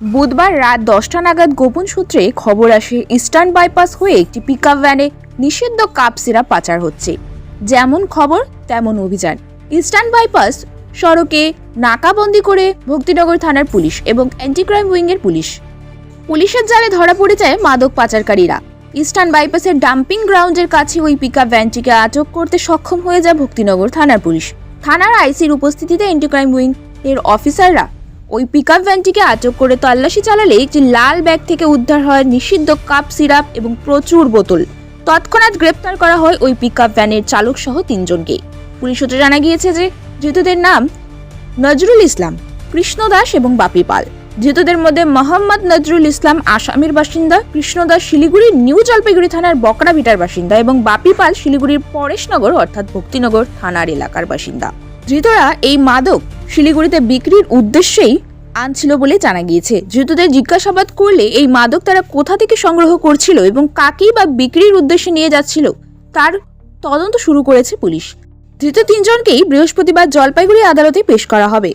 বুধবার রাত দশটা নাগাদ গোপন সূত্রে খবর আসে, ইস্টার্ন বাইপাস হয়ে একটি পিকআপ ভ্যানে নিষিদ্ধ কাপ সিরাপ পাচার হচ্ছে। যেমন খবর, তেমন অভিযান। ইস্টার্ন বাইপাস সড়কে নাকাবন্দি করে ভক্তিনগর থানার পুলিশ এবং অ্যান্টি ক্রাইম উইংয়ের পুলিশ। পুলিশের জালে ধরা পড়ে যায় মাদক পাচারকারীরা। ইস্টার্ন বাইপাসের ডাম্পিং গ্রাউন্ডের কাছে ওই পিকআপ ভ্যানটিকে আটক করতে সক্ষম হয়ে যায় ভক্তিনগর থানার পুলিশ। থানার আইসির উপস্থিতিতে অ্যান্টি ক্রাইম উইং এর অফিসাররা ওই পিকআপ ভ্যানটিকে আটক করে তল্লাশি চালালে একটি লাল ব্যাগ থেকে উদ্ধার হয় নিষিদ্ধ কাপ সিরাপ এবং প্রচুর বোতল। তৎক্ষণাৎ গ্রেপ্তার করা হয় ওই পিকআপ ভ্যানের চালক সহ তিনজনকে। পুলিশ সূত্রে জানা গিয়েছে যে ধৃতদের নাম নজরুল ইসলাম, কৃষ্ণ দাস এবং বাপি পাল। ধৃতদের মধ্যে মোহাম্মদ নজরুল ইসলাম আসামের বাসিন্দা, কৃষ্ণ দাস শিলিগুড়ির নিউ জলপাইগুড়ি থানার বকরাভিটার বাসিন্দা এবং বাপি পাল শিলিগুড়ির পরেশনগর অর্থাৎ ভক্তিনগর থানার এলাকার বাসিন্দা। ধৃতরা এই মাদক শিলিগুড়িতে বিক্রির উদ্দেশ্যেই আনছিল বলে জানা গিয়েছে। ধৃতদের জিজ্ঞাসাবাদ করলে এই মাদক তারা কোথা থেকে সংগ্রহ করছিল এবং কাকেই বা বিক্রির উদ্দেশ্যে নিয়ে যাচ্ছিল, তার তদন্ত শুরু করেছে পুলিশ। ধৃত তিনজনকেই বৃহস্পতিবার জলপাইগুড়ি আদালতে পেশ করা হবে।